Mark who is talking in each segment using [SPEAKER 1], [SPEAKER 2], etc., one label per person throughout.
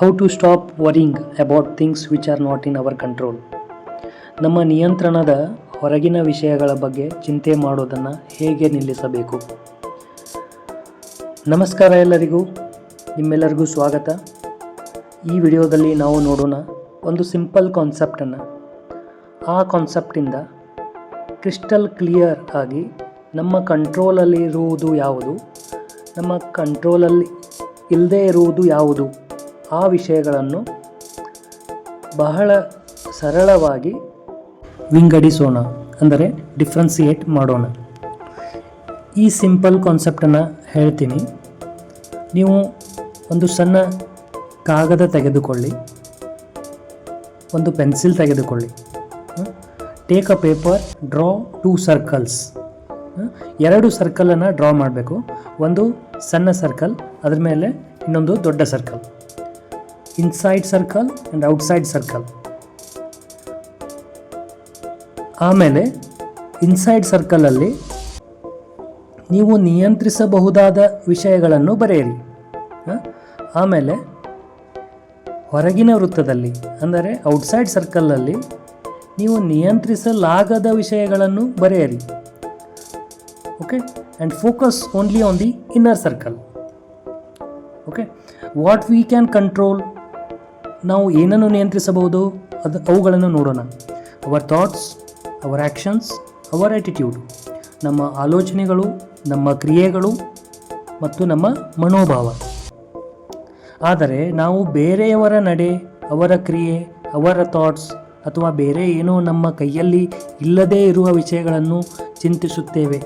[SPEAKER 1] How to stop worrying about things which are not in our control ನಮ್ಮ ನಿಯಂತ್ರಣದ ಹೊರಗಿನ ವಿಷಯಗಳ ಬಗ್ಗೆ ಚಿಂತೆ ಮಾಡೋದನ್ನು ಹೇಗೆ ನಿಲ್ಲಿಸಬೇಕು? ನಮಸ್ಕಾರ ಎಲ್ಲರಿಗೂ. ನಿಮ್ಮೆಲ್ಲರಿಗೂ ಸ್ವಾಗತ. ಈ ವಿಡಿಯೋದಲ್ಲಿ ನಾವು ನೋಡೋಣ ಒಂದು ಸಿಂಪಲ್ ಕಾನ್ಸೆಪ್ಟನ್ನು ಆ ಕಾನ್ಸೆಪ್ಟಿಂದ ಕ್ರಿಸ್ಟಲ್ ಕ್ಲಿಯರ್ ಆಗಿ ನಮ್ಮ ಕಂಟ್ರೋಲಲ್ಲಿ ಇರುವುದು ಯಾವುದು? ನಮ್ಮ ಕಂಟ್ರೋಲಲ್ಲಿ ಇಲ್ಲದೇ ಇರುವುದು ಯಾವುದು? ಆ ವಿಷಯಗಳನ್ನು ಬಹಳ ಸರಳವಾಗಿ ವಿಂಗಡಿಸೋಣ, ಅಂದರೆ ಡಿಫ್ರೆನ್ಸಿಯೇಟ್ ಮಾಡೋಣ. ಈ ಸಿಂಪಲ್ ಕಾನ್ಸೆಪ್ಟನ್ನು ಹೇಳ್ತೀನಿ. ನೀವು ಒಂದು ಸಣ್ಣ ಕಾಗದ ತೆಗೆದುಕೊಳ್ಳಿ. ಒಂದು ಪೆನ್ಸಿಲ್ ತೆಗೆದುಕೊಳ್ಳಿ. Take a paper draw two circles ಎರಡು ಸರ್ಕಲನ್ನು ಡ್ರಾ ಮಾಡಬೇಕು. ಒಂದು ಸಣ್ಣ ಸರ್ಕಲ್ ಅದರ ಮೇಲೆ ಇನ್ನೊಂದು ದೊಡ್ಡ circle inside circle and outside circle ಆಮೇಲೆ ಇನ್ಸೈಡ್ ಸರ್ಕಲಲ್ಲಿ ನೀವು ನಿಯಂತ್ರಿಸಬಹುದಾದ ವಿಷಯಗಳನ್ನು ಬರೆಯಿರಿ? ಆಮೇಲೆ ಹೊರಗಿನ ವೃತ್ತದಲ್ಲಿ, ಅಂದರೆ ಔಟ್ಸೈಡ್ ಸರ್ಕಲಲ್ಲಿ ನೀವು ನಿಯಂತ್ರಿಸಲಾಗದ ವಿಷಯಗಳನ್ನು ಬರೆಯಿರಿ. Okay and focus only on the inner circle okay what we can control ನಾವು ಏನನ್ನು ನಿಯಂತ್ರಿಸಬಹುದು? ಅದು ಅವುಗಳನ್ನು ನೋಡೋಣ. Our thoughts our actions our attitude ನಮ್ಮ ಆಲೋಚನೆಗಳು, ನಮ್ಮ ಕ್ರಿಯೆಗಳು ಮತ್ತು ನಮ್ಮ ಮನೋಭಾವ. ಆದರೆ ನಾವು ಬೇರೆಯವರ ನಡೆ, ಅವರ ಕ್ರಿಯೆ, ಅವರ ಥಾಟ್ಸ್ ಅಥವಾ ಬೇರೆ ಏನೋ ನಮ್ಮ ಕೈಯಲ್ಲಿ ಇಲ್ಲದೇ ಇರುವ ವಿಷಯಗಳನ್ನು ಚಿಂತಿಸುತ್ತೇವೆ.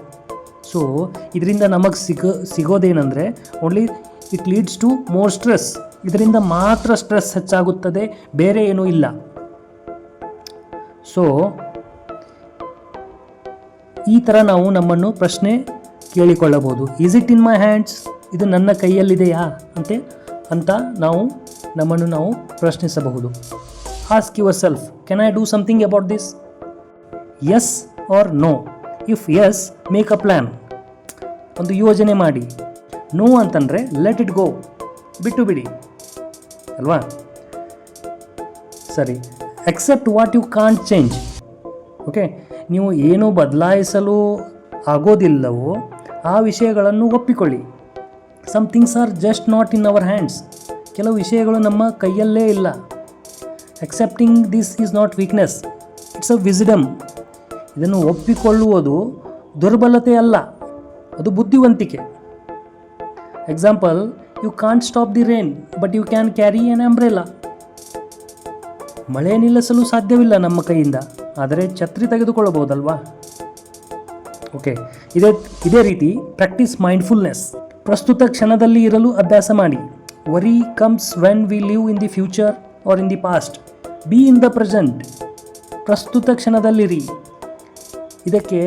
[SPEAKER 1] ಸೊ ಇದರಿಂದ ನಮಗೆ ಸಿಗ, ಸಿಗೋದೇನೆಂದರೆ only it leads to more stress ಇದರಿಂದ ಮಾತ್ರ ಸ್ಟ್ರೆಸ್ ಹೆಚ್ಚಾಗುತ್ತದೆ, ಬೇರೆ ಏನೂ ಇಲ್ಲ. ಸೊ ಈ ಥರ ನಾವು ನಮ್ಮನ್ನು ಪ್ರಶ್ನೆ ಕೇಳಿಕೊಳ್ಳಬಹುದು. Is it in my hands ಇದು ನನ್ನ ಕೈಯಲ್ಲಿದೆಯಾ ಅಂತೆ ಅಂತ ನಾವು, ನಮ್ಮನ್ನು ನಾವು ಪ್ರಶ್ನಿಸಬಹುದು. Ask yourself can I do something about this yes or no if yes make a plan ಒಂದು ಯೋಜನೆ ಮಾಡಿ. ನೋ ಅಂತಂದರೆ ಲೆಟ್ ಇಟ್ ಗೋ ಬಿಟ್ಟು ಬಿಡಿ. ಅಲ್ವಾ? ಸರಿ. Accept what you can't change okay ನೀವು ಏನು ಬದಲಾಯಿಸಲು ಆಗೋದಿಲ್ಲವೋ ಆ ವಿಷಯಗಳನ್ನು ಒಪ್ಪಿಕೊಳ್ಳಿ. Some things are just not in our hands ಕೆಲವು ವಿಷಯಗಳು ನಮ್ಮ ಕೈಯಲ್ಲೇ ಇಲ್ಲ. Accepting this is not weakness it's a wisdom ಇದನ್ನು ಒಪ್ಪಿಕೊಳ್ಳುವುದು ದುರ್ಬಲತೆ ಅಲ್ಲ. ಅದು ಬುದ್ಧಿವಂತಿಕೆ. Example you can't stop the rain but you can carry an umbrella ಮಳೆ ನಿಲ್ಲಿಸಲು ಸಾಧ್ಯವಿಲ್ಲ ನಮ್ಮ ಕೈಯಿಂದ, ಆದರೆ ಛತ್ರಿ ತೆಗೆದುಕೊಳ್ಳಬಹುದಲ್ವಾ? ಓಕೆ ಇದೇ ಇದೇ ರೀತಿ ಪ್ರಾಕ್ಟೀಸ್ ಮೈಂಡ್ಫುಲ್ನೆಸ್ ಪ್ರಸ್ತುತ ಕ್ಷಣದಲ್ಲಿ ಇರಲು ಅಭ್ಯಾಸ ಮಾಡಿ. Worry comes when we live in the future or in the past be in the present ಪ್ರಸ್ತುತ ಕ್ಷಣದಲ್ಲಿರಿ. ಇದಕ್ಕೆ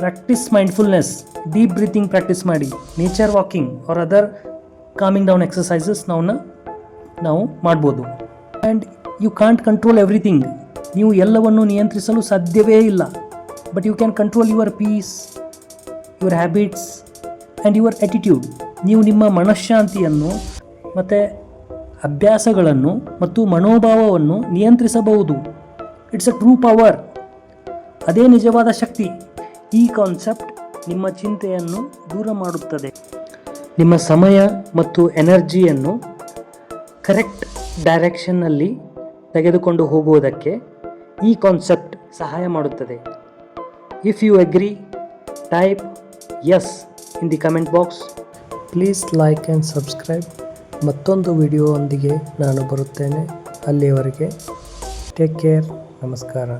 [SPEAKER 1] practice mindfulness deep breathing practice ಮಾಡಿ. Nature walking or other calming down exercises ನಾವನ್ನ ನಾವು ಮಾಡ್ಬೋದು. And you can't control everything ನೀವು ಎಲ್ಲವನ್ನು ನಿಯಂತ್ರಿಸಲು ಸಾಧ್ಯವೇ ಇಲ್ಲ. But you can control your peace your habits and your attitude ನೀವು ನಿಮ್ಮ ಮನಃಶಾಂತಿಯನ್ನು ಮತ್ತು ಅಭ್ಯಾಸಗಳನ್ನು ಮತ್ತು ಮನೋಭಾವವನ್ನು ನಿಯಂತ್ರಿಸಬಹುದು. ಇಟ್ಸ್ ಅ ಟ್ರೂ ಪವರ್ ಅದೇ ನಿಜವಾದ ಶಕ್ತಿ. ಈ ಕಾನ್ಸೆಪ್ಟ್ ನಿಮ್ಮ ಚಿಂತೆಯನ್ನು ದೂರ ಮಾಡುತ್ತದೆ. ನಿಮ್ಮ ಸಮಯ ಮತ್ತು ಎನರ್ಜಿಯನ್ನು ಕರೆಕ್ಟ್ ಡೈರೆಕ್ಷನ್ನಲ್ಲಿ ತೆಗೆದುಕೊಂಡು ಹೋಗುವುದಕ್ಕೆ ಈ ಕಾನ್ಸೆಪ್ಟ್ ಸಹಾಯ ಮಾಡುತ್ತದೆ. If you agree type yes in the comment box please like and subscribe ಮತ್ತೊಂದು ವಿಡಿಯೋವೊಂದಿಗೆ ನಾನು ಬರುತ್ತೇನೆ. ಅಲ್ಲಿಯವರೆಗೆ ಟೇಕ್ ಕೇರ್ ನಮಸ್ಕಾರ.